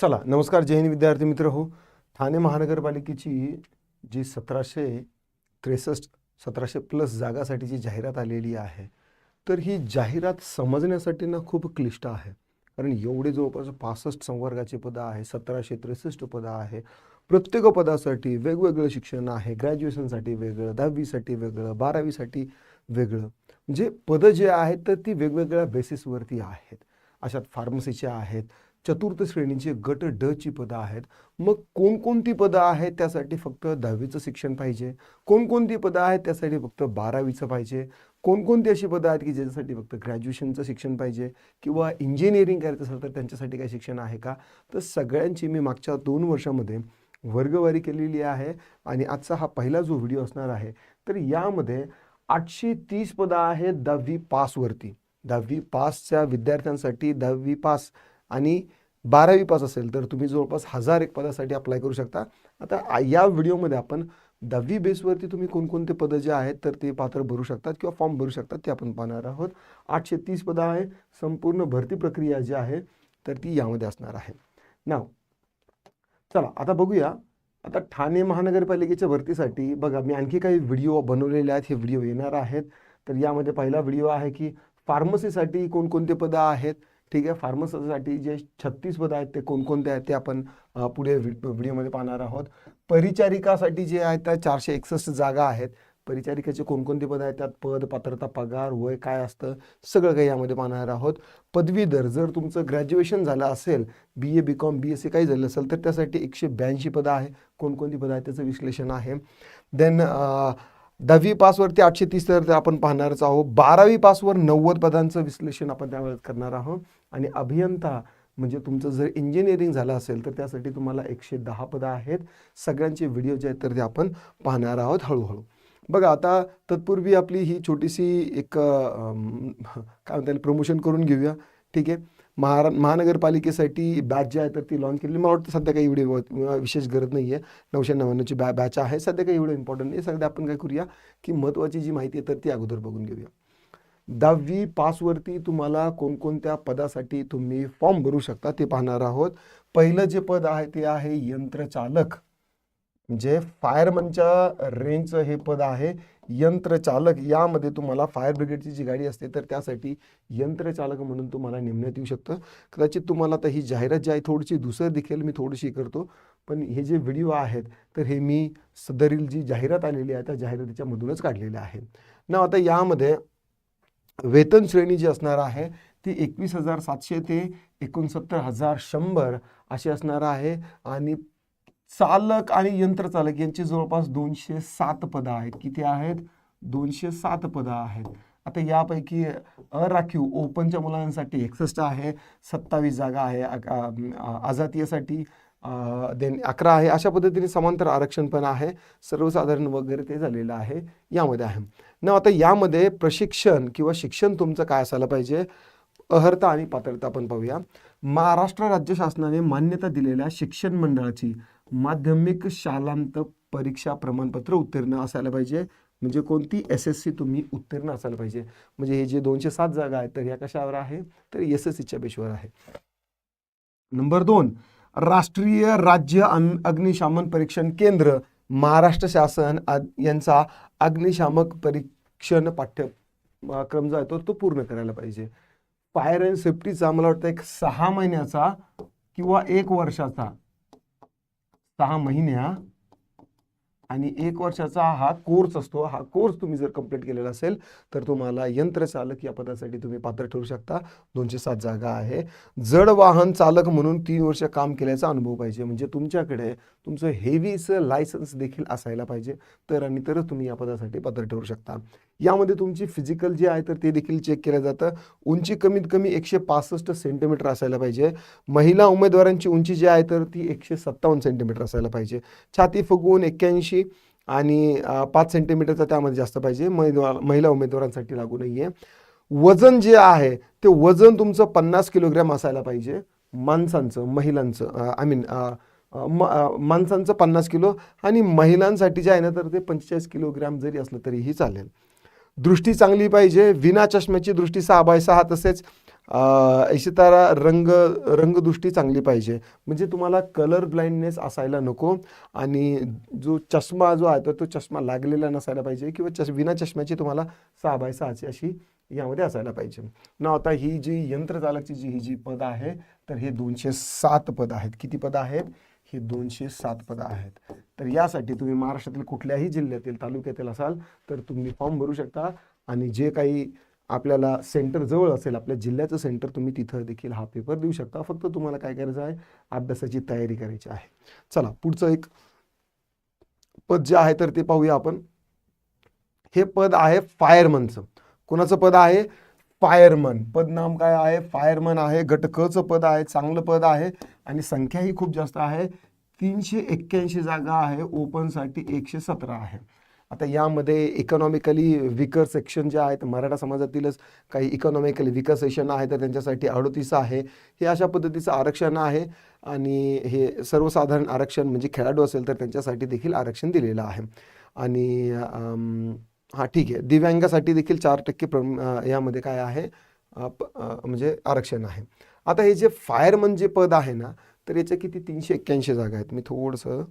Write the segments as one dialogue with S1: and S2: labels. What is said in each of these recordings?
S1: चला नमस्कार जय हिंद विद्यार्थी मित्र हो. ठाणे महानगरपालिकेची जी सतराशे त्रेसष्ट सतराशे प्लस जागासाठीची जाहिरात आलेली आहे तर ही जाहिरात समजण्यासाठी ना खूप क्लिष्ट आहे. कारण एवढे जवळपास पासष्ट संवर्गाची पदं आहे सतराशे त्रेसष्ट पदं आहे. प्रत्येक पदासाठी वेगवेगळं शिक्षण आहे ग्रॅज्युएशनसाठी वेगळं दहावीसाठी वेगळं बारावीसाठी वेगळं. म्हणजे पदं जे आहेत तर ती वेगवेगळ्या बेसिसवरती आहेत. अशात फार्मसीचे आहेत चतुर्थ श्रेणीचे गट ड ची पदं आहेत. मग कोणकोणती पदं आहेत त्यासाठी फक्त दहावीचं शिक्षण पाहिजे? कोणकोणती पदं आहेत त्यासाठी फक्त बारावीचं पाहिजे? कोणकोणती अशी पदं आहेत की ज्याच्यासाठी फक्त ग्रॅज्युएशनचं शिक्षण पाहिजे? किंवा इंजिनिअरिंग करायचं असेल तर त्यांच्यासाठी काही शिक्षण आहे का? तर सगळ्यांची मी मागच्या दोन वर्षामध्ये वर्गवारी केलेली आहे आणि आजचा हा पहिला जो व्हिडिओ असणार आहे तर यामध्ये आठशे तीस पदं आहेत दहावी पासवरती. दहावी पासच्या विद्यार्थ्यांसाठी दहावी पास आणि बारावी पास असेल तर तुम्ही जवळपास हजार एक पदासाठी अप्लाय करू शकता. आता या व्हिडिओमध्ये आपण दहावी बेसवरती तुम्ही कोणकोणते पदं जे आहेत तर ते पात्र भरू शकतात किंवा फॉर्म भरू शकतात ते आपण पाहणार आहोत. आठशे तीस पदं आहे. संपूर्ण भरती प्रक्रिया जी आहे तर ती यामध्ये असणार आहे. नाव चला आता बघूया. आता ठाणे महानगरपालिकेच्या भरतीसाठी बघा मी आणखी काही व्हिडिओ बनवलेले आहेत. हे व्हिडिओ येणार आहेत. तर यामध्ये पहिला व्हिडिओ आहे की फार्मसीसाठी कोणकोणते पदं आहेत? ठीक आहे? फार्मसीसाठी जे छत्तीस पदं आहेत ते कोणकोणते आहेत ते आपण पुढे व्हिडिओमध्ये पाहणार आहोत. परिचारिकासाठी जे आहेत त्या चारशे एकसष्ट जागा आहेत. परिचारिकेचे कोणकोणते पद आहेत? त्यात पद पात्रता पगार वय काय असतं? सगळं काही यामध्ये पाहणार आहोत. पदवीधर जर तुमचं ग्रॅज्युएशन झालं असेल B A B com B S C काही झालं असेल तर त्यासाठी एकशे ब्याऐंशी पदं आहे. कोणकोणती पदं आहेत त्याचं विश्लेषण आहे. देन दहावी पासवरती आठशे तीस तर ते आपण पाहणारच आहोत. बारावी पासवर नव्वद पदांचं विश्लेषण आपण त्यावेळेस करणार आहोत. आणि अभियंता म्हणजे तुमचं जर इंजिनिअरिंग झालं असेल तर त्यासाठी तुम्हाला एकशे दहा पदं आहेत. सगळ्यांचे व्हिडिओ जे आहेत तर ते आपण पाहणार आहोत हळूहळू. बघा आता तत्पूर्वी आपली ही छोटीशी एक काय म्हणता येईल प्रमोशन करून घेऊया. ठीक आहे? महारा महानगरपालिकेसाठी बॅच जी आहे तर ती लॉन्च केली मला वाटतं सध्या काही एवढी व- विशेष गरज नाही आहे नऊशे नव्याण्णवची बॅ बॅच आहे. सध्या काही एवढं इम्पॉर्टंट नाही. सध्या आपण काय करूया की महत्त्वाची जी माहिती आहे तर ती अगोदर बघून घेऊया. दहावी पासवरती तुम्हाला कोणकोणत्या पदासाठी तुम्ही फॉर्म भरू शकता ते पाहणार आहोत. पहिलं जे पद आहे ते आहे यंत्रचालक. म्हणजे फायरमनच्या रेंजचं हे पद आहे. यंत्रचालक यामध्ये तुम्हाला फायर ब्रिगेडची जी गाडी असते तर त्यासाठी यंत्रचालक म्हणून तुम्हाला नेमण्यात येऊ शकतं. कदाचित तुम्हाला आता ही जाहिरात जी आहे थोडीशी दुसरं देखील मी थोडीशी करतो. पण हे जे व्हिडिओ आहेत तर हे मी सदरील जी जाहिरात आलेली आहे त्या जाहिरातीच्या मधूनच काढलेले आहे ना आता यामध्ये वेतन श्रेणी जी असणार आहे ती एकवीस हजार सातशे ते एकोणसत्तर हजार शंभर अशी असणार आहे. आणि चालक आणि यंत्रचालक यांची जवळपास दोनशे सात पदं आहेत. किती आहेत? दोनशे सात पदं आहेत. आता यापैकी अराखीव ओपनच्या मुलांसाठी एकसष्ट आहे सत्तावीस जागा आहे अक- आजातीयसाठी देन अकरा आहे. अशा पद्धतीने समांतर आरक्षण पण आहे. सर्वसाधारण वगैरे ते झालेलं आहे. यामध्ये आहे. ना आता यामध्ये प्रशिक्षण किंवा शिक्षण तुमचं काय असायला पाहिजे? अहर्ता आणि पात्रता आपण पाहूया. महाराष्ट्र राज्य शासनाने मान्यता दिलेल्या शिक्षण मंडळाची माध्यमिक शालांत परीक्षा प्रमाणपत्र उत्तीर्ण असायला पाहिजे. म्हणजे कोणती? एस एस सी तुम्ही उत्तीर्ण असायला पाहिजे. म्हणजे हे जे दोनशे सात जागा आहेत तर ह्या कशावर आहे? तर एस एस सीच्या बेशवर आहे. नंबर दोन राष्ट्रीय राज्य अग्निशामन परीक्षण केंद्र महाराष्ट्र शासन आ- यांचा अग्निशामक परीक्षण पाठ्यक्रम जो आहे तो तो पूर्ण करायला पाहिजे. फायर अँड सेफ्टीचा मला वाटतं एक सहा महिन्याचा किंवा एक वर्षाचा सहा महिन्या आणि एक वर्षाचा हा कोर्स असतो हा कोर्स तुम्ही जर कंप्लीट केलेला असेल तर तुम्हाला यंत्रचालक या पदासाठी तुम्ही पात्र ठरू शकता. दोनशे सात जागा आहे. जड वाहन चालक म्हणून तीन वर्ष काम केल्याचा अनुभव पाहिजे. म्हणजे तुमच्याकडे तुमचं हेवीचं लायसन्स देखील असायला पाहिजे. तर आणि तरच तुम्ही या पदासाठी पात्र ठरू शकता. यामध्ये तुमची फिजिकल जे आहे तर ते देखील चेक केलं जातं. उंची कमीत कमी एकशे पासष्ट सेंटीमीटर असायला पाहिजे. महिला उमेदवारांची उंची जी आहे तर ती एकशे सत्तावन्न सेंटीमीटर असायला पाहिजे. छाती फुगवून एक्क्याऐंशी आणि पाच सेंटीमीटरचा त्यामध्ये जास्त पाहिजे. महिला महिला उमेदवारांसाठी लागू नाही आहे वजन जे आहे ते वजन तुमचं पन्नास किलोग्रॅम असायला पाहिजे. माणसांचं महिलांचं आय मीन माणसांचं पन्नास किलो आणि महिलांसाठी जे आहे ना तर ते पंचेचाळीस किलोग्रॅम जरी असलं तरीही चालेल. दृष्टी चांगली पाहिजे. विना चष्म्याची दृष्टी सहा बाय सहा तसेच. इशितारा रंग रंगदृष्टी चांगली पाहिजे. म्हणजे तुम्हाला कलर ब्लाइंडनेस असायला नको आणि जो चष्मा जो आहे तर तो चष्मा लागलेला नसायला पाहिजे किंवा चष विना चष्म्याची तुम्हाला सहा बाय सहाची अशी यामध्ये असायला पाहिजे. ना आता ही जी यंत्रचालकची जी ही जी पदं आहे तर हे दोनशे सात पदं आहेत. किती पदं आहेत? हे दोनशे सात पदं आहेत. तर यासाठी तुम्ही महाराष्ट्रातील कुठल्याही जिल्ह्यातील तालुक्यातील असाल तर तुम्ही फॉर्म भरू शकता आणि जे काही आपल्याला सेंटर जवळ असेल आपल्या जिल्ह्याचं सेंटर तुम्ही तिथं देखील हा पेपर देऊ शकता. फक्त तुम्हाला काय करायचं आहे अभ्यासाची तयारी करायची आहे. चला पुढचं एक पद जे आहे तर ते पाहूया आपण. हे पद आहे फायरमनचं कोणाचं पद आहे? फायरमन पद नाम काय आहे? फायरमन आहे. घटकचं पद आहे चांगलं पद आहे. आणि संख्याही खूप जास्त आहे. तीनशे एक्क्याऐंशी जागा आहे. ओपनसाठी एकशे सतरा आहे. आता यामध्ये इकॉनॉमिकली विकर सेक्शन जे आहेत मराठा समाजातीलच काही इकॉनॉमिकली विकर सेक्शन आहे तर त्यांच्यासाठी अडोतीस आहे. हे अशा पद्धतीचं आरक्षण आहे आणि हे सर्वसाधारण आरक्षण म्हणजे खेळाडू असेल तर त्यांच्यासाठी देखील आरक्षण दिलेलं आहे. आणि हां ठीक आहे. दिव्यांगासाठी देखील चार टक्के प्र यामध्ये काय आहे म्हणजे आरक्षण आहे. आता हे जे फायरमन जे म्हणजे पद आहे ना तर याच्या किती? तीनशे एक्क्याऐंशी जागा आहेत. मी थोडंसं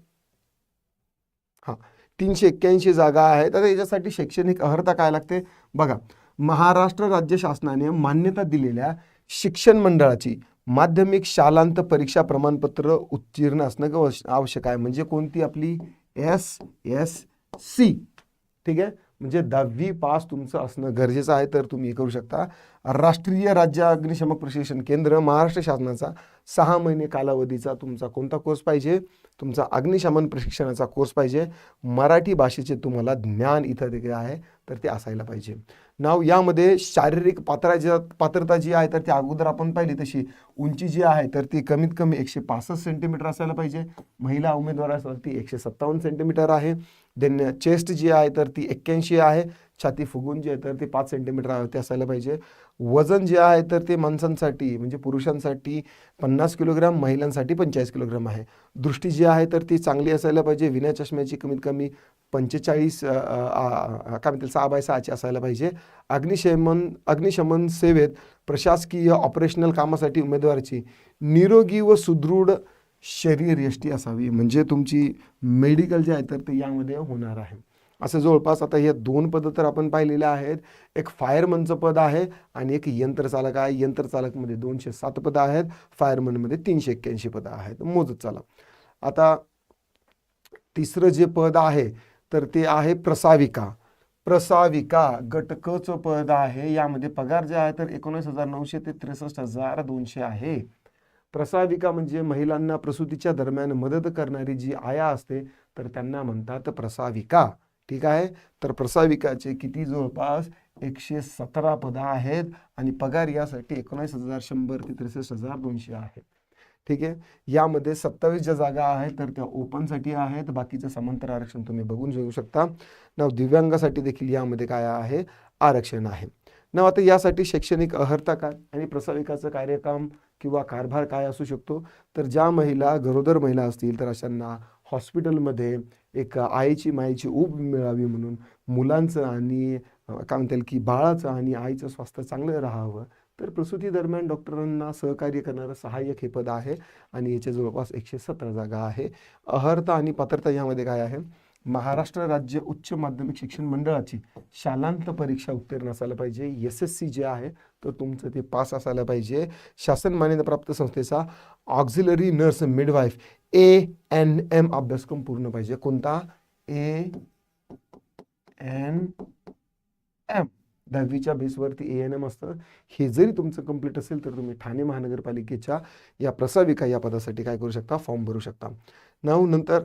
S1: हां. तीनशे एक्क्याऐंशी जागा आहेत. आता याच्यासाठी शैक्षणिक अर्हता काय लागते? बघा महाराष्ट्र राज्य शासनाने मान्यता दिलेल्या शिक्षण मंडळाची माध्यमिक शालांत परीक्षा प्रमाणपत्र उत्तीर्ण असणं आवश्यक आहे. म्हणजे कोणती आपली? एस एस सी ठीक आहे? म्हणजे दहावी पास तुमचं असणं गरजेचं आहे तर तुम्ही हे करू शकता. राष्ट्रीय राज्य अग्निशमक प्रशिक्षण केंद्र महाराष्ट्र शासनाचा सहा महिने कालावधीचा तुमचा कोणता कोर्स पाहिजे? तुमचा अग्निशमन प्रशिक्षणाचा कोर्स पाहिजे. मराठी भाषेचे तुम्हाला ज्ञान इथं देखील आहे तर ते असायला पाहिजे. नाव यामध्ये शारीरिक पात्रता पात्रता जी आहे तर ती अगोदर आपण पाहिली तशी. उंची जी आहे तर ती कमीत कमी एकशे पासष्ट सेंटीमीटर असायला पाहिजे. महिला उमेदवारासाठी एकशे सत्तावन्न सेंटीमीटर आहे. देन चेस्ट जी आहे तर ती एक्क्याऐंशी आहे. छाती फुगून जी आहे तर ती पाच सेंटीमीटर आहे ते असायला पाहिजे. वजन जे आहे तर ते माणसांसाठी म्हणजे पुरुषांसाठी पन्नास किलोग्राम महिलांसाठी पंचेचाळीस किलोग्राम आहे. दृष्टी जी आहे तर ती चांगली असायला पाहिजे. विना चष्म्याची कमीत कमी पंचेचाळीस काय म्हणतील सहा बाय सहाची असायला पाहिजे. अग्निशमन अग्निशमन सेवेत प्रशासकीय ऑपरेशनल कामासाठी उमेदवाराची निरोगी व सुदृढ शरीर यष्टी असावी. म्हणजे तुमची मेडिकल जे आहे तर ते यामध्ये होणार आहे. असं जवळपास आता हे दोन पदं तर आपण पाहिलेले आहेत. एक फायरमनचं पद आहे आणि एक यंत्रचालक आहे. यंत्रचालकमध्ये दोनशे सात पदं आहेत. फायरमनमध्ये तीनशे एक्क्याऐंशी पदं आहेत. मोजत चाला. आता तिसरं जे पद आहे तर ते आहे प्रसाविका. प्रसाविका गटकचं पद आहे. यामध्ये पगार जे आहे तर एकोणीस हजार नऊशे ते त्रेसष्ट हजार दोनशे आहे. प्रसाविका म्हणजे महिलांना प्रसूतीच्या दरम्यान मदत करणारी जी आया असते तर त्यांना म्हणतात प्रसाविका. ठीक आहे? तर प्रसाविकाचे किती जवळपास एकशे सतरा पदं आहेत आणि पगार यासाठी एकोणीस हजार शंभर ते त्रेसष्ट हजार दोनशे आहे ठीक आहे? यामध्ये सत्तावीस ज्या जागा आहेत तर त्या ओपनसाठी आहेत. बाकीचं समांतर आरक्षण तुम्ही बघून घेऊ शकता. ना दिव्यांगासाठी देखील यामध्ये काय आहे? आरक्षण आहे. ना आता यासाठी शैक्षणिक अर्हता काय आणि प्रसाविकाचं कार्यक्रम किंवा कारभार काय असू शकतो? तर ज्या महिला गरोदर महिला असतील तर अशांना हॉस्पिटलमध्ये एक आईची माईची ऊब मिळावी म्हणून मुलांचं आणि काय म्हणता येईल की बाळाचं आणि आईचं स्वास्थ्य चांगलं राहावं. तर प्रसूती दरम्यान डॉक्टरांना सहकार्य करणारं सहाय्यक हे पद आहे आणि याच्या जवळपास एकशे सतरा जागा आहे. अर्हता आणि पात्रता यामध्ये काय आहे? महाराष्ट्र राज्य उच्च माध्यमिक शिक्षण मंडळाची शालांत परीक्षा उत्तीर्ण असायला पाहिजे. एस एस सी जे आहे तर तुमचं ते पास असायला पाहिजे. शासन मान्यताप्राप्त संस्थेचा auxiliary nurse midwife A N M अभ्यासक्रम पूर्ण पाहिजे. कोणता? ए एन एम दहावीच्या बेसवरती ए एन एम असतं. हे जरी तुमचं कंप्लीट असेल तर तुम्ही ठाणे महानगरपालिकेच्या या प्रसाविका या पदासाठी काय करू शकता? फॉर्म भरू शकता. नाव नंतर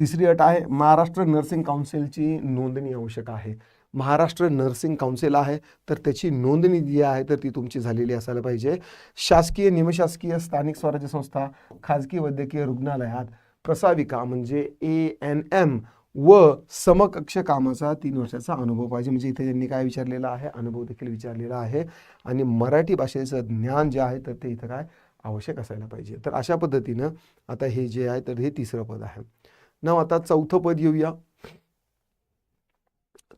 S1: तिसरी अट आहे महाराष्ट्र नर्सिंग काउन्सिलची नोंदणी आवश्यक आहे. महाराष्ट्र नर्सिंग काउन्सिल आहे तर त्याची नोंदणी जी आहे तर ती तुमची झालेली असायला पाहिजे. शासकीय निमशासकीय स्थानिक स्वराज्य संस्था खाजगी वैद्यकीय रुग्णालयात प्रसाविका म्हणजे ए एन एम व समकक्ष कामाचा तीन वर्षाचा अनुभव पाहिजे. म्हणजे इथे त्यांनी काय विचारलेला आहे अनुभव देखील विचारलेला आहे. आणि मराठी भाषेचं ज्ञान जे आहे तर ते इथं काय आवश्यक असायला पाहिजे. तर अशा पद्धतीनं आता हे जे आहे तर हे तिसरं पद आहे. ना आता चौथं पद येऊया.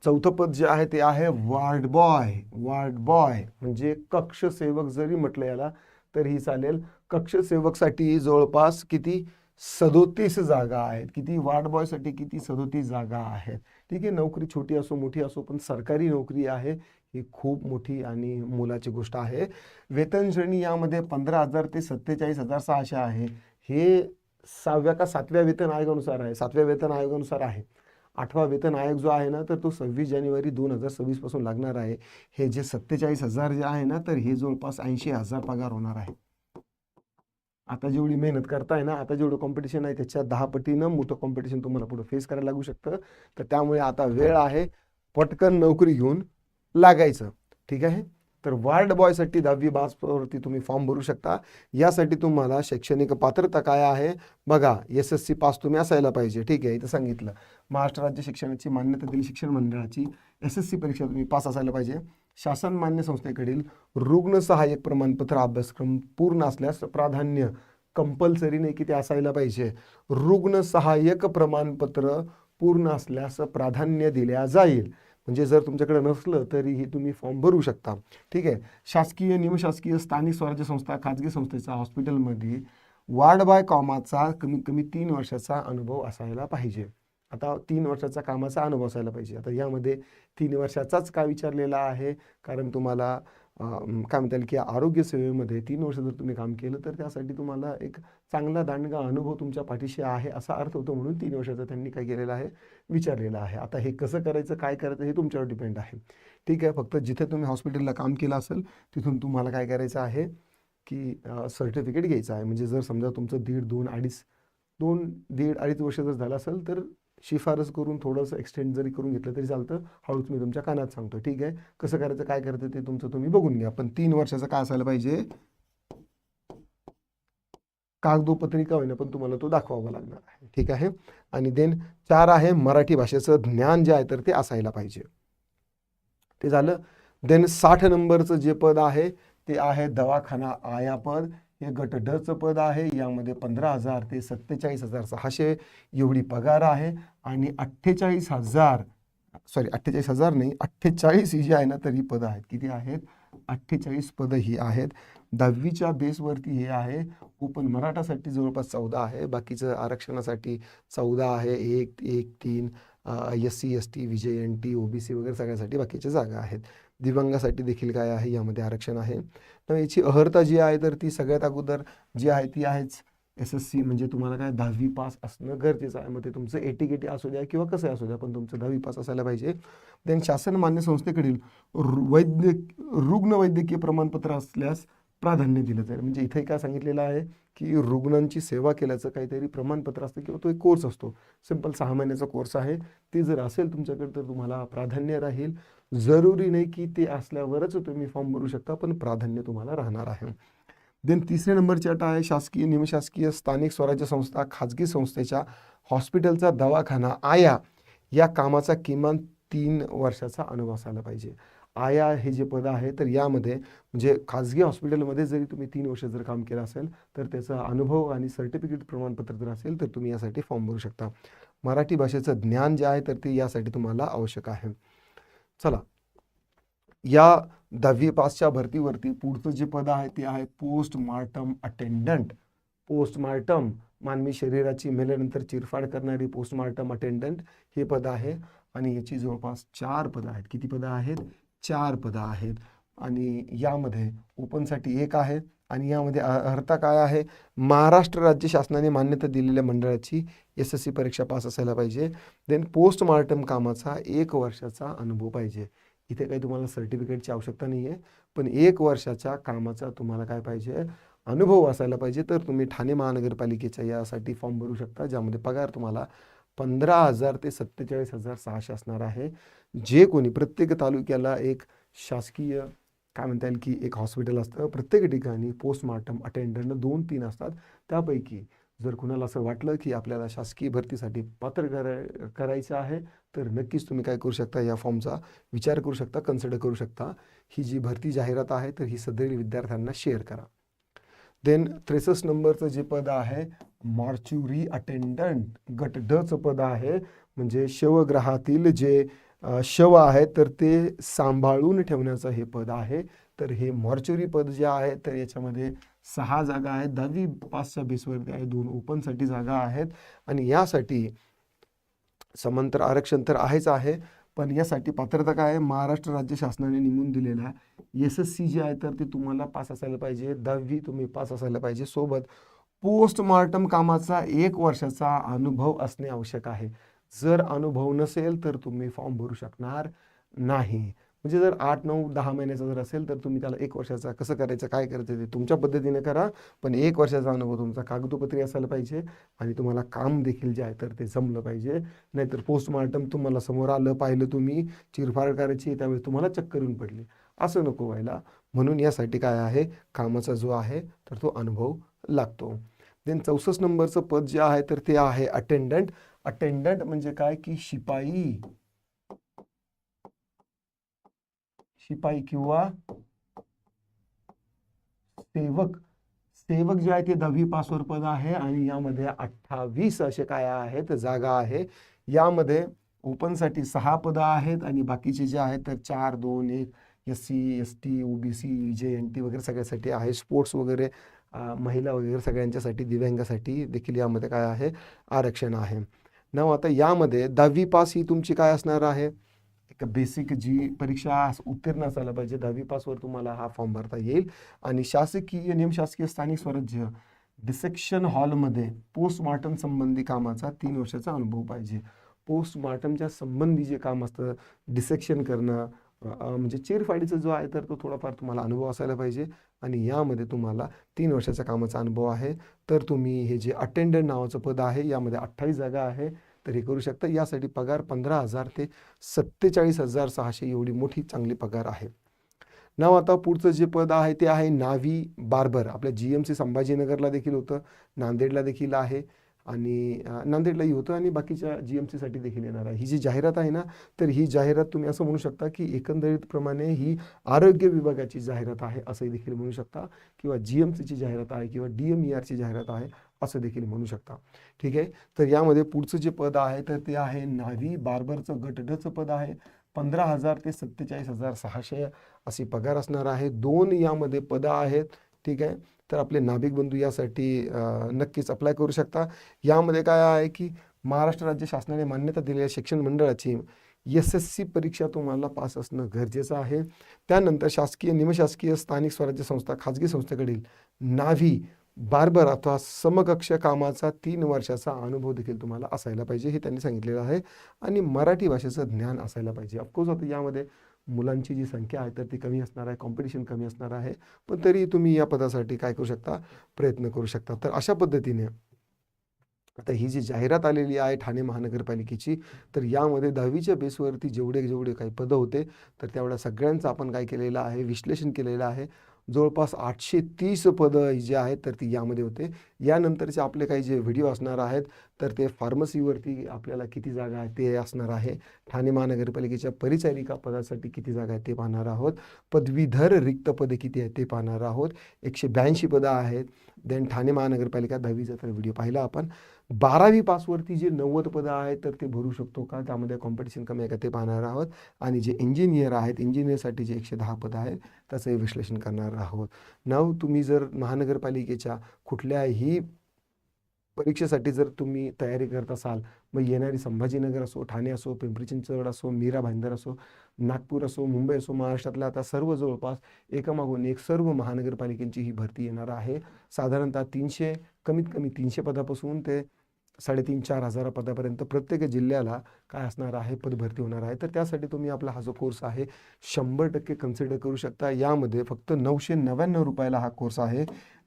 S1: चौथं पद जे आहे ते आहे वार्ड बॉय वार्ड बॉय म्हणजे कक्ष सेवक जरी म्हटलं याला तरीही चालेल. कक्ष सेवकसाठी जवळपास किती? सदोतीस जागा आहेत. किती? वार्ड बॉयसाठी किती सदोतीस जागा आहेत? ठीक आहे नोकरी छोटी असो मोठी असो पण सरकारी नोकरी आहे. ही खूप मोठी आणि मोलाची गोष्ट आहे. वेतन श्रेणी यामध्ये पंधरा हजार ते सत्तेचाळीस हजार सहाशे आहे. हे सहाव्या का सातव्या वेतन आयोगानुसार आहे. सातव्या वेतन आयोगानुसार आहे. आठवा वेतन आयोग जो आहे ना तर तो सव्वीस जानेवारी दोन हजार सव्वीसपासून लागणार आहे. हे जे सत्तेचाळीस हजार जे आहे ना तर हे जवळपास ऐंशी हजार पगार होणार आहे. आता जेवढी मेहनत करताय ना आता जेवढं कॉम्पिटिशन आहे त्याच्या दहा पटीनं मोठं कॉम्पिटिशन तुम्हाला पुढे फेस करायला लागू शकतं. तर त्यामुळे आता वेळ आहे पटकन नोकरी घेऊन लागायचं. ठीक आहे? तर वार्ड बॉयसाठी दहावी बासवरती तुम्ही फॉर्म भरू शकता. यासाठी तुम्हाला शैक्षणिक पात्रता काय आहे? बघा एस एस सी पास तुम्ही असायला पाहिजे. ठीक आहे इथं सांगितलं. महाराष्ट्र राज्य शिक्षणाची मान्यता दिली शिक्षण मंडळाची. एस एस सी परीक्षा तुम्ही पास असायला पाहिजे. शासन मान्य संस्थेकडील रुग्ण सहाय्यक प्रमाणपत्र अभ्यासक्रम पूर्ण असल्यास प्राधान्य कंपल्सरी नाही की ते असायला पाहिजे? रुग्ण सहाय्यक प्रमाणपत्र पूर्ण असल्यास प्राधान्य दिल्या जाईल. म्हणजे जर तुमच्याकडे नसलं तरीही तुम्ही फॉर्म भरू शकता. ठीक आहे? शासकीय निमशासकीय स्थानिक स्वराज्य संस्था खाजगी संस्थेचा हॉस्पिटलमध्ये वार्ड बाय कॉमाचा कमीत कमी तीन वर्षाचा अनुभव असायला पाहिजे. आता तीन वर्षाचा कामाचा अनुभव असायला पाहिजे. आता यामध्ये तीन वर्षाचाच का विचारलेला आहे? कारण तुम्हाला काय म्हणता येईल की आरोग्य सेवेमध्ये तीन वर्ष जर तुम्ही काम केलं तर त्यासाठी तुम्हाला एक चांगला दांडगा अनुभव तुमच्या पाठीशी आहे असा अर्थ होतो म्हणून तीन वर्षाचा त्यांनी काय केलेलं आहे विचारलेलं आहे. आता हे कसं करायचं काय करायचं हे तुमच्यावर डिपेंड आहे. ठीक आहे फक्त जिथे तुम्ही हॉस्पिटलला काम केलं असेल तिथून तुम्हाला काय करायचं आहे की सर्टिफिकेट घ्यायचं आहे. म्हणजे जर समजा तुमचं दीड दोन अडीच दोन दीड अडीच वर्ष जर झालं असेल तर शिफारस करून थोडंसं एक्सटेंड जरी करून घेतलं तरी चालतं. हळूच मी तुमच्या कानात सांगतो ठीक आहे? कसं करायचं काय करायचं ते तुमचं तुम्ही बघून घ्या. पण तीन वर्षाचं काय असायला पाहिजे? कागदोपत्री का होईना पण तुम्हाला तो दाखवावा लागणार आहे. ठीक आहे? आणि देन चार आहे मराठी भाषेचं ज्ञान जे आहे तर ते असायला पाहिजे. ते झालं. देन साठ नंबरचं जे पद आहे ते आहे दवाखाना आया पद हे गट डचं पद आहे. यामध्ये पंधरा हजार ते सत्तेचाळीस हजार सहाशे एवढी पगार आहे. आणि अठ्ठेचाळीस हजार सॉरी अठ्ठेचाळीस हजार नाही अठ्ठेचाळीस ही जी आहे ना तरी पदं आहेत. किती आहेत? अठ्ठेचाळीस पदं ही आहेत. दहावीच्या बेसवरती हे आहे. ओपन मराठासाठी जवळपास चौदा आहे. बाकीचं आरक्षणासाठी चौदा आहे. एक एक तीन एस सी एस टी विजय N T O B C वगैरे सगळ्यासाठी बाकीच्या जागा आहेत. दिव्यांगासाठी देखील काय आहे? यामध्ये आरक्षण आहे. तर याची अहर्ता जी आहे तर ती सगळ्यात अगोदर जी आहे ती आहेच एस एस सी. म्हणजे तुम्हाला काय दहावी पास असणं गरजेचं आहे. मग ते तुमचं एटी केटी असू द्या किंवा कसं असू द्या पण तुमचं दहावी पास असायला पाहिजे. देन शासन मान्य संस्थेकडील रु- वैद्य रुग्ण वैद्यकीय प्रमाणपत्र असल्यास प्राधान्य दिलं जाईल. म्हणजे इथे काय सांगितलेलं आहे की रुग्णांची सेवा केल्याचं काहीतरी प्रमाणपत्र असतं किंवा तो एक कोर्स असतो. सिंपल सहा महिन्याचा कोर्स आहे. ते जर असेल तुमच्याकडे तर तुम्हाला प्राधान्य राहील. जरुरी नाही की ते असल्यावरच तुम्ही फॉर्म भरू शकता पण प्राधान्य तुम्हाला राहणार आहे. देन तिसऱ्या नंबरची अट आहे शासकीय निमशासकीय स्थानिक स्वराज्य संस्था खाजगी संस्थेच्या हॉस्पिटलचा दवाखाना आया या कामाचा किमान तीन वर्षाचा अनुभव असायला पाहिजे. आया हे जे पद आहे तर यामध्ये म्हणजे खाजगी हॉस्पिटलमध्ये जरी तुम्ही तीन वर्ष जर काम केलं असेल तर त्याचा अनुभव आणि सर्टिफिकेट प्रमाणपत्र जर असेल तर तुम्ही यासाठी फॉर्म भरू शकता. मराठी भाषेचं ज्ञान जे आहे तर ते यासाठी तुम्हाला आवश्यक आहे. चला. या दहावी पासच्या भरतीवरती पुढचं जे पद आहे ते आहे पोस्टमार्टम अटेंडंट. पोस्टमार्टम मानवी शरीराची मेल्यानंतर चिरफाड करणारी पोस्टमार्टम अटेंडंट हे पद आहे. आणि याची जवळपास चार पदं आहेत. किती पदं आहेत? चार पदं आहेत. आणि यामध्ये ओपनसाठी एक आहे. आणि यामध्ये अर्था अर्थ काय आहे? महाराष्ट्र राज्य शासनाने मान्यता दिलेल्या मंडळाची एस एस सी परीक्षा पास असायला पाहिजे. देन पोस्टमार्टम कामाचा एक वर्षाचा अनुभव पाहिजे. इथे काही तुम्हाला सर्टिफिकेटची आवश्यकता नाही आहे पण एक वर्षाच्या कामाचा तुम्हाला काय पाहिजे? अनुभव असायला पाहिजे. तर तुम्ही ठाणे महानगरपालिकेच्या यासाठी फॉर्म भरू शकता ज्यामध्ये पगार तुम्हाला पंधरा हजार ते सत्तेचाळीस हजार सहाशे असणार आहे. जे कोणी प्रत्येक तालुक्याला एक शासकीय काय म्हणता येईल की एक हॉस्पिटल असतं प्रत्येक ठिकाणी पोस्टमार्टम अटेंडंट दोन तीन असतात. त्यापैकी जर कुणाला असं वाटलं की आपल्याला शासकीय भरतीसाठी पात्र कराय करायचं आहे तर नक्कीच तुम्ही काय करू शकता या फॉर्मचा विचार करू शकता कन्सिडर करू शकता. ही जी भरती जाहिरात आहे तर ही सदैव विद्यार्थ्यांना शेअर करा. देन त्रेसष्ट नंबरचं जे पद आहे मॉर्च्युरी अटेंडंट गट डचं पद आहे. म्हणजे शवग्रहातील जे शव आहे तर ते सांभाळून ठेवण्याचं हे पद आहे. तर हे मॉर्च्युरी पद जे आहे तर याच्यामध्ये सहा जागा आहेत. दहावी पाचच्या बेसवरती आहे दोन ओपनसाठी जागा आहेत. आणि यासाठी समांतर आरक्षण तर आहेच आहे. पण यासाठी पात्रता काय आहे? महाराष्ट्र राज्य शासनाने नेमून दिलेला एस एस सी जे आहे तर ते तुम्हाला पास असायला पाहिजे. दहावी तुम्ही पास असायला पाहिजे. सोबत पोस्टमार्टम कामाचा एक वर्षाचा अनुभव असणे आवश्यक आहे. जर अनुभव नसेल तर तुम्ही फॉर्म भरू शकणार नाही. म्हणजे जर आठ नऊ दहा महिन्याचा जर असेल तर तुम्ही त्याला एक वर्षाचा कसं करायचं काय करायचं ते तुमच्या पद्धतीने करा. पण एक वर्षाचा अनुभव तुमचा कागदोपत्री असायला पाहिजे आणि तुम्हाला काम देखील जे आहे तर ते जमलं पाहिजे. नाहीतर पोस्टमार्टम तुम्हाला समोर आलं पाहिलं तुम्ही चिरफाड करायची त्यावेळेस तुम्हाला चक्कर येऊन पडली. असं नको व्हायला. म्हणून यासाठी काय आहे? कामाचा जो आहे तर तो अनुभव लागतो. देन चौसष्ट नंबरचं पद जे आहे तर ते आहे अटेंडंट अटेंडंट म्हणजे काय? की शिपाई. शिपाई किंवा सेवक. सेवक जे आहे ते दहावी पासवर पद आहे आणि यामध्ये अठ्ठावीस असे काय आहेत जागा आहे. यामध्ये ओपनसाठी सहा पदं आहेत आणि बाकीचे जे आहेत तर चार दोन एक S C S T O B C J N T वगैरे सगळ्यासाठी आहे. स्पोर्ट्स वगैरे महिला वगैरे सगळ्यांच्यासाठी दिव्यांगासाठी देखील यामध्ये काय आहे आरक्षण आहे. न आता यामध्ये दहावी पास ही तुमची काय असणार आहे? बेसिक जी परीक्षा उत्तीर्ण असायला पाहिजे दहावी पासवर तुम्हाला हा फॉर्म भरता येईल. आणि शासकीय नियमशासकीय स्थानिक स्वराज्य डिसेक्शन हॉलमध्ये पोस्टमार्टम संबंधी कामाचा तीन वर्षाचा अनुभव पाहिजे. पोस्टमार्टमच्या संबंधी जे काम असतं डिसेक्शन करणं म्हणजे चिरफाडीचा जो आहे तर तो थोडाफार तुम्हाला अनुभव असायला पाहिजे. आणि यामध्ये तुम्हाला तीन वर्षाच्या कामाचा अनुभव आहे. तर तुम्ही हे जे अटेंडंट नावाचं पद आहे यामध्ये अठ्ठावीस जागा आहे. तर हे करू शकता. यासाठी पगार पंधरा हजार ते सत्तेचाळीस हजार सहाशे एवढी मोठी चांगली पगार आहे. नाव आता पुढचं जे पद आहे ते आहे नावी बार्बर. आपल्या जी एम सी संभाजीनगरला देखील होतं नांदेडला देखील आहे आणि नांदेडलाही होतं आणि बाकीच्या जी एम सीसाठी देखील येणार आहे. ही जी जाहिरात आहे ना तर ही जाहिरात तुम्ही असं म्हणू शकता की एकंदरीतप्रमाणे ही आरोग्य विभागाची जाहिरात आहे असंही देखील म्हणू शकता किंवा जी एम सीची जाहिरात आहे किंवा डी एम ई आरची जाहिरात आहे असं देखील म्हणू शकता. ठीक आहे? तर यामध्ये पुढचं जे पद आहे तर ते आहे नावी बार्बरचं गटडचं पद आहे. पंधरा हजार ते सत्तेचाळीस हजार सहाशे असे पगार असणार आहे. दोन यामध्ये पदं आहेत. ठीक आहे? तर आपले नाभिक बंधू यासाठी नक्कीच अप्लाय करू शकता. यामध्ये काय आहे की महाराष्ट्र राज्य शासनाने मान्यता दिलेल्या शिक्षण मंडळाची एस एस सी परीक्षा तुम्हाला पास असणं गरजेचं आहे. त्यानंतर शासकीय निमशासकीय स्थानिक स्वराज्य संस्था खाजगी संस्थेकडील नाव्ही बार्बर अथवा समकक्ष कामाचा तीन वर्षाचा अनुभव देखील तुम्हाला असायला पाहिजे हे त्यांनी सांगितलेलं आहे. आणि मराठी भाषेचं ज्ञान असायला पाहिजे. ऑफकोर्स आता यामध्ये मुलांची जी संख्या आहे तर ती कमी असणार आहे कॉम्पिटिशन कमी असणार आहे. पण तरी तुम्ही या पदासाठी काय करू शकता? प्रयत्न करू शकता. तर अशा पद्धतीने आता ही जी जाहिरात आलेली आहे ठाणे महानगरपालिकेची तर यामध्ये दहावीच्या बेसवरती जेवढे जेवढे काही पदं होते तर तेवढ्या सगळ्यांचं आपण काय केलेलं आहे विश्लेषण केलेलं आहे. जवळपास आठशे तीस पदं जे आहेत तर ती यामध्ये होते. यानंतरचे आपले काही जे व्हिडिओ असणार आहेत तर ते फार्मसीवरती आपल्याला किती जागा आहे ते असणार आहे. ठाणे महानगरपालिकेच्या परिचारिका पदासाठी किती जागा आहेत ते पाहणार आहोत. पदवीधर रिक्त पदे किती आहेत ते पाहणार आहोत. एकशे ब्याऐंशी पदं आहेत. देन ठाणे महानगरपालिका दहावीचा तर व्हिडिओ पाहिला आपण. बारावी पासवरती जे नव्वद पदं आहेत तर ते भरू शकतो का? त्यामध्ये कॉम्पिटिशन कमी आहे का ते पाहणार आहोत. आणि जे इंजिनियर आहेत इंजिनियरसाठी जे एकशे दहा पदं आहेत त्याचंही विश्लेषण करणार आहोत. नाव तुम्ही जर महानगरपालिकेच्या कुठल्याही परीक्षेसाठी जर तुम्ही तयारी करत असाल मग येणारी संभाजीनगर असो ठाणे असो पिंपरी चिंचवड असो मीरा भाईंदर असो नागपूर असो मुंबई असो महाराष्ट्रातल्या आता सर्व जवळपास एकामागून एक सर्व महानगरपालिकेची ही भरती येणार आहे. साधारणतः तीनशे कमीत कमी तीनशे पदापासून ते साडेतीन चार हजार पदापर्यंत प्रत्येक जिल्ह्याला काय असणार आहे पदभरती होणार आहे. तर त्यासाठी तुम्ही आपला हा जो कोर्स आहे शंभर टक्के कन्सिडर करू शकता. यामध्ये फक्त नऊशे नव्याण्णव रुपयाला हा कोर्स आहे.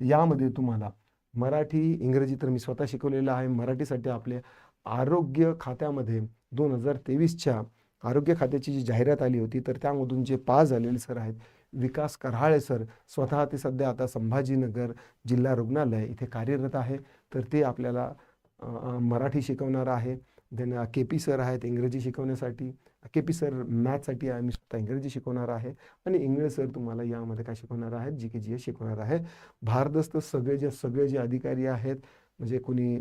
S1: यामध्ये तुम्हाला मराठी इंग्रजी तर मी स्वतः शिकवलेलं आहे. मराठीसाठी आपले आरोग्य खात्यामध्ये दोन हजार तेवीसच्या आरोग्य खात्याची जी जाहिरात आली होती तर त्यामधून जे पास झालेले सर आहेत विकास करहाळे सर स्वतः ते सध्या आता संभाजीनगर जिल्हा रुग्णालय इथे कार्यरत आहे. तर ते आपल्याला मराठी शिकवणारा आहे. देन के पी सर आहेत इंग्रजी शिकवण्यासाठी. के पी सर मॅथसाठी आम्ही स्वतः इंग्रजी शिकवणार आहे. आणि इंग्रज सर तुम्हाला यामध्ये काय शिकवणार आहेत? जी के जी एस शिकवणार आहे. भारदस्त सगळे जे सगळे जे अधिकारी आहेत म्हणजे कोणी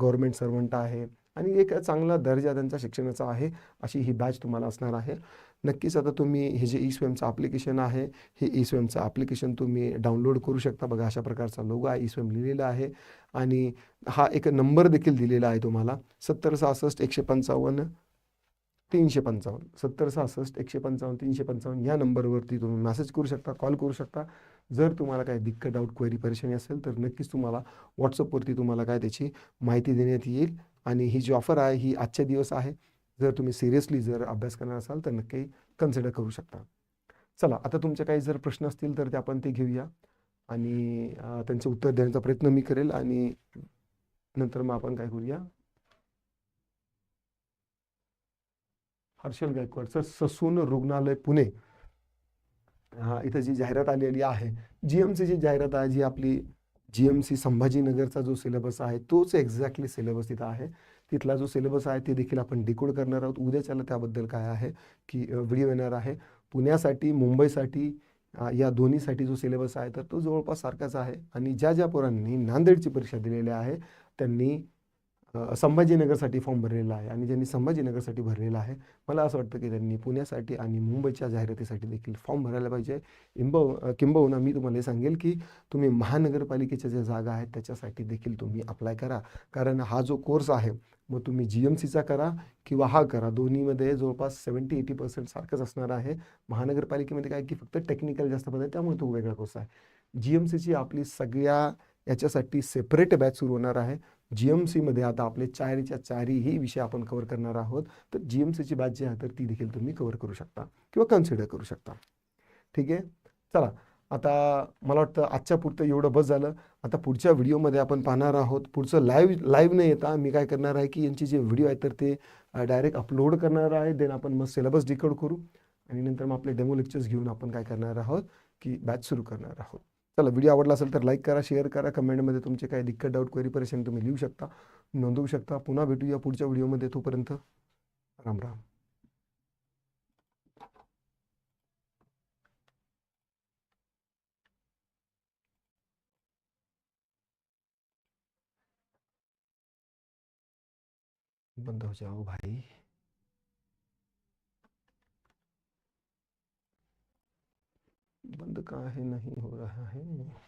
S1: गव्हर्मेंट सर्वंट आहे. आणि एक चांगला दर्जा त्यांचा शिक्षणाचा आहे. अशी ही बॅच तुम्हाला असणार आहे. नक्कीच आता तुम्ही हे जे ई स्वयंचं ॲप्लिकेशन आहे हे ई स्वयंचं ॲप्लिकेशन तुम्ही डाउनलोड करू शकता. बघा अशा प्रकारचा लोगो आहे ई स्वयं लिहिलेला आहे. आणि हा एक नंबर देखील दिलेला आहे तुम्हाला. सत्तर सहासष्ट एकशे पंचावन्न तीनशे पंचावन्न. सत्तर सहासष्ट एकशे पंचावन्न तीनशे पंचावन्न या नंबरवरती तुम्ही मेसेज करू शकता कॉल करू शकता. जर तुम्हाला काही दिक्कत डाऊट क्वेरी परेशानी असेल तर नक्कीच तुम्हाला व्हॉट्सअपवरती तुम्हाला काय त्याची माहिती देण्यात येईल. आणि ही जी ऑफर आहे ही आजच्या दिवस आहे. जर तुम्ही सिरियसली जर अभ्यास करणार असाल तर नक्की कन्सिडर करू शकता. चला आता तुमचे काही जर प्रश्न असतील तर ते आपण ते घेऊया. आणि त्यांचं त्यांचे उत्तर देण्याचा प्रयत्न मी करेल आणि नंतर मग आपण काय करूया? हर्षल गायकवाड सर ससून रुग्णालय पुणे. हा इथं जी जाहिरात आलेली आहे जी एम सीची जाहिरात आहे जी आपली जी एम सी संभाजीनगरचा जो सिलेबस आहे तोच एक्झॅक्टली सिलेबस तिथं आहे. तिथला जो सिलेबस आहे ते देखील आपण डिकोड करणार आहोत. उद्याच्याला त्याबद्दल काय आहे की व्हिडिओ येणार आहे. पुण्यासाठी मुंबईसाठी या दोन्हीसाठी जो सिलेबस आहे तर तो जवळपास सारखाच आहे. आणि ज्या ज्या पोरांनी नांदेडची परीक्षा दिलेली आहे त्यांनी संभाजीनगरसाठी फॉर्म भरलेला आहे. आणि ज्यांनी संभाजीनगरसाठी भरलेला आहे मला असं वाटतं की त्यांनी पुण्यासाठी आणि मुंबईच्या जाहिरातीसाठी देखील फॉर्म भरायला पाहिजे. इंबव किंबहुना मी तुम्हाला सांगेल की तुम्ही महानगरपालिकेच्या ज्या जागा आहेत त्याच्यासाठी देखील तुम्ही अप्लाय करा. कारण हा जो कोर्स आहे मग तुम्ही जी एम सीचा करा किंवा हा करा. दोन्हीमध्ये जवळपास सेवन्टी एटी पर्सेंट सारखंच असणार आहे. महानगरपालिकेमध्ये काय की फक्त टेक्निकल जास्त पद्धत त्यामुळे तो वेगळा कोर्स आहे. जी एम सीची आपली सगळ्या याच्यासाठी सेपरेट बॅच सुरू होणार आहे. जी एम सीमध्ये आता आपले चारीच्या चारीही विषय आपण कवर करणार आहोत. तर जी एम सीची बॅच जी आहे तर ती देखील तुम्ही कवर करू शकता किंवा कन्सिडर करू शकता. ठीक आहे? चला. आता मला वाटतं आजच्या पुरतं एवढं बस झालं. आता पुढच्या व्हिडिओमध्ये आपण पाहणार आहोत. पुढचं लाईव्ह लाईव्ह न येता मी काय करणार आहे की यांचे जे व्हिडिओ आहेत तर ते डायरेक्ट अपलोड करणार आहे. देन आपण मग सिलेबस डिकोड करू. आणि नंतर मग आपले डेमो लेक्चर्स घेऊन आपण काय करणार आहोत की बॅच सुरू करणार आहोत. चला व्हिडिओ आवडला असेल तर लाईक करा शेअर करा. कमेंटमध्ये तुमचे काही दिक्कत डाऊट क्वेरी परेशान तुम्ही लिहू शकता. नोंदवू शकता. पुन्हा भेटूया पुढच्या व्हिडिओमध्ये. तोपर्यंत राम राम. बंद हो जाओ भाई। बंद कहाँ है? नहीं हो रहा है।